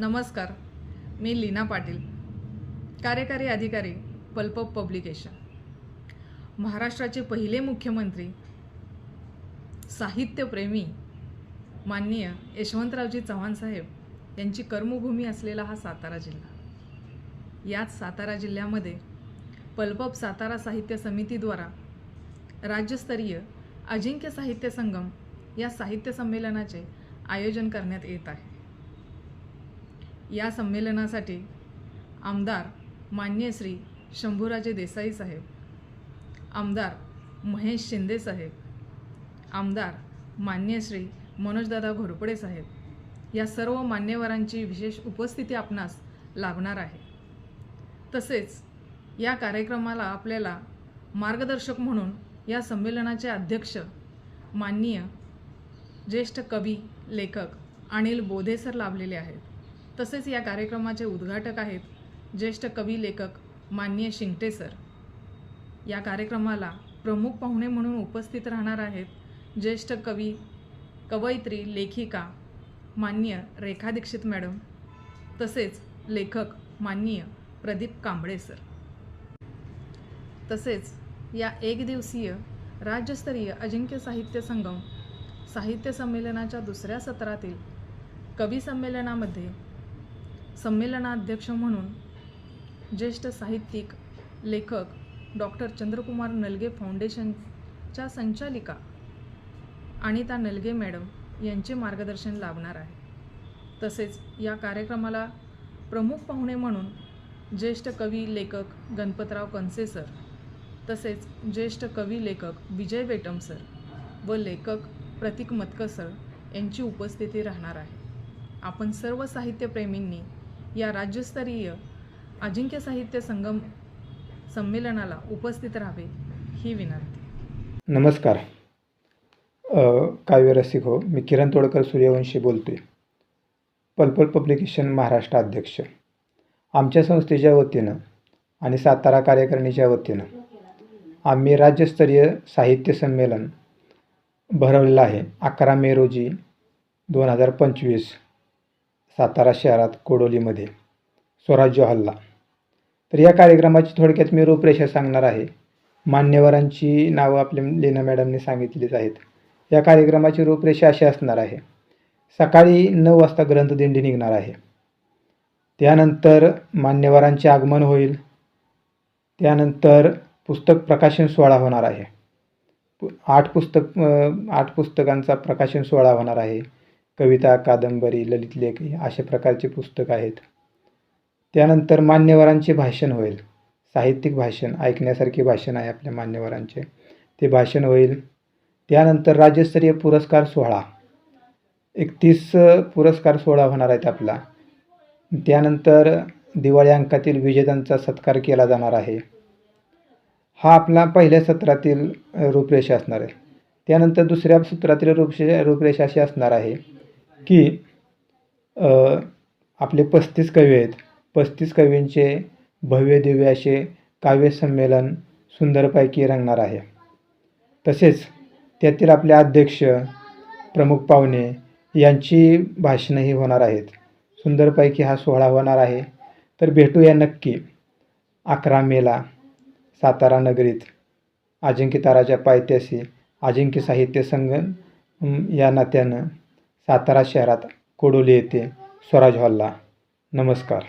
नमस्कार मी लीना पाटील कार्यकारी अधिकारी पल्प पब्लिकेशन. महाराष्ट्राचे पहिले मुख्यमंत्री साहित्यप्रेमी माननीय यशवंतरावजी चव्हाण साहेब यांची कर्मभूमी असलेला हा सातारा जिल्हा. याच सातारा जिल्ह्यामध्ये पल्पप सातारा साहित्य समितीद्वारा राज्यस्तरीय अजिंक्य साहित्य संगम या साहित्य संमेलनाचे आयोजन करण्यात येत आहे. या संमेलनासाठी आमदार मान्य श्री शंभूराजे देसाई साहेब आमदार महेश शिंदे साहेब आमदार मान्य श्री मनोजदादा घोरपडे साहेब या सर्व मान्यवरांची विशेष उपस्थिती आपणास लाभणार आहे. तसेच या कार्यक्रमाला आपल्याला मार्गदर्शक म्हणून या संमेलनाचे अध्यक्ष माननीय ज्येष्ठ कवी लेखक अनिल बोधेसर लाभलेले आहेत. तसेच या कार्यक्रमाचे उद्घाटक आहेत ज्येष्ठ कवी लेखक मान्य शिंगटे सर. या कार्यक्रमाला प्रमुख पाहुणे म्हणून उपस्थित राहणार आहेत ज्येष्ठ कवी कवयित्री लेखिका मान्य रेखा दीक्षित मॅडम तसेच लेखक माननीय प्रदीप कांबळे सर. तसेच या एकदिवसीय राज्यस्तरीय अजिंक्य साहित्य संगम साहित्य संमेलनाच्या दुसऱ्या सत्रातील कवी संमेलनामध्ये संमेलनाध्यक्ष म्हणून ज्येष्ठ साहित्यिक लेखक डॉक्टर चंद्रकुमार नलगे फाउंडेशनच्या संचालिका अनिता नलगे मॅडम यांचे मार्गदर्शन लाभणार आहे. तसेच या कार्यक्रमाला प्रमुख पाहुणे म्हणून ज्येष्ठ कवी लेखक गणपतराव कनसे सर तसेच ज्येष्ठ कवी लेखक विजय बेटम सर व लेखक प्रतीक मतकसर सर यांची उपस्थिती राहणार आहे. आपण सर्व साहित्यप्रेमींनी या राज्यस्तरीय अजिंक्य साहित्य संगम संमेलनाला उपस्थित राहावे ही विनंती. नमस्कार. काव्य काव्यरसिक हो मी किरण तोडकर सूर्यवंशी बोलतो आहे पलपल पब्लिकेशन महाराष्ट्र अध्यक्ष. आमच्या संस्थेच्या वतीनं आणि सातारा कार्यकारिणीच्या वतीनं आम्ही राज्यस्तरीय साहित्य संमेलन भरवलेलं आहे अकरा मे रोजी दोन हजार पंचवीस. सातारा शहरात कोडोलीमध्ये स्वराज्य हल्ला. तर या कार्यक्रमाची थोडक्यात मी रूपरेषा सांगणार आहे. मान्यवरांची नावं आपल्या लीना मॅडमने सांगितलीच आहेत. या कार्यक्रमाची रूपरेषा अशी असणार आहे. सकाळी नऊ वाजता ग्रंथदिंडी निघणार आहे. त्यानंतर मान्यवरांचे आगमन होईल. त्यानंतर पुस्तक प्रकाशन सोहळा होणार आहे. पु- आठ पुस्तक आठ पुस्तकांचा प्रकाशन सोहळा होणार आहे. कविता कादंबरी ललित लेख अशा प्रकारचे पुस्तक आहेत. त्यानंतर मान्यवरांचे भाषण होईल. साहित्यिक भाषण ऐकण्यासारखे भाषण आहे आपल्या मान्यवरांचे. ते भाषण होईल. त्यानंतर राज्यस्तरीय पुरस्कार सोहळा. एकतीस पुरस्कार सोहळा होणार आहेत आपला. त्यानंतर दिवाळी अंकातील विजेत्यांचा सत्कार केला जाणार आहे. हा आपला पहिल्या सत्रातील रूपरेषा असणार आहे. त्यानंतर दुसऱ्या सत्रातील रूपशे रूपरेषा अशी असणार आहे. की आपले पस्तीस कवी आहेत. पस्तीस कवींचे भव्य दिव्य असे काव्यसंमेलन सुंदरपैकी रंगणार आहे. तसेच त्यातील आपले अध्यक्ष प्रमुख पाहुणे यांची भाषणंही होणार आहेत. सुंदरपैकी हा सोहळा होणार आहे. तर भेटूया नक्की अकरा मेला सातारा नगरीत अजिंक्य ताराच्या पायथ्याशी अजिंक्य साहित्य संगम या नात्यानं. सातारा शहरात कोडोली येथे स्वराज हॉलला. नमस्कार.